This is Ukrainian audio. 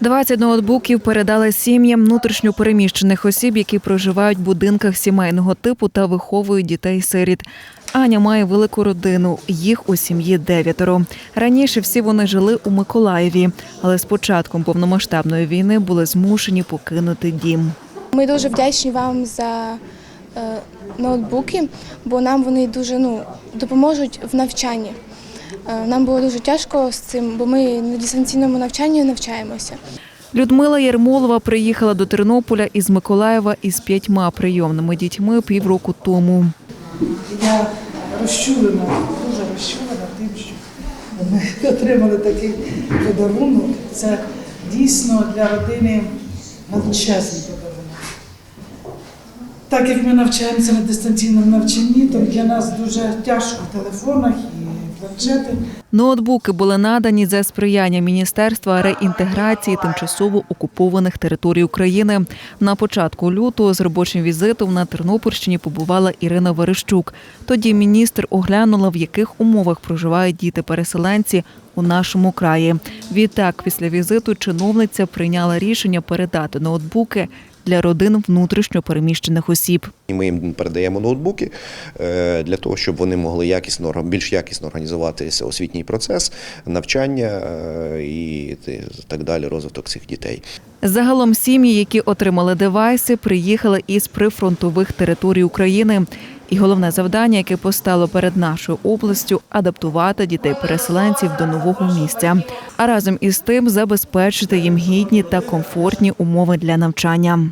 20 ноутбуків передали сім'ям внутрішньопереміщених осіб, які проживають в будинках сімейного типу та виховують дітей-сиріт. Аня має велику родину. Їх у сім'ї дев'ятеро. Раніше всі вони жили у Миколаєві, але з початком повномасштабної війни були змушені покинути дім. Ми дуже вдячні вам за е, ноутбуки, бо нам вони дуже ну, допоможуть в навчанні. Е, Нам було дуже тяжко з цим, бо ми на дистанційному навчанні навчаємося. Людмила Єрмолова приїхала до Тернополя із Миколаєва із п'ятьма прийомними дітьми півроку тому. Я розчулена, дуже розчулена тим, що ми отримали такий подарунок. Це дійсно для родини величезний подарунок. Так як ми навчаємося на дистанційному навчанні, то для нас дуже тяжко в телефонах і планшети. Ноутбуки були надані за сприяння Міністерства реінтеграції тимчасово окупованих територій України. На початку лютого з робочим візитом на Тернопільщині побувала Ірина Верещук. Тоді міністр оглянула, в яких умовах проживають діти-переселенці у нашому краї. Відтак, після візиту чиновниця прийняла рішення передати ноутбуки для родин внутрішньо переміщених осіб. І Ми їм передаємо ноутбуки е, для того, щоб вони могли якісно більш якісно організувати освітній процес, навчання е, і так далі, розвиток цих дітей. Загалом сім'ї, які отримали девайси, приїхали із прифронтових територій України. І головне завдання, яке постало перед нашою областю адаптувати дітей-переселенців до нового місця, а разом із тим забезпечити їм гідні та комфортні умови для навчання.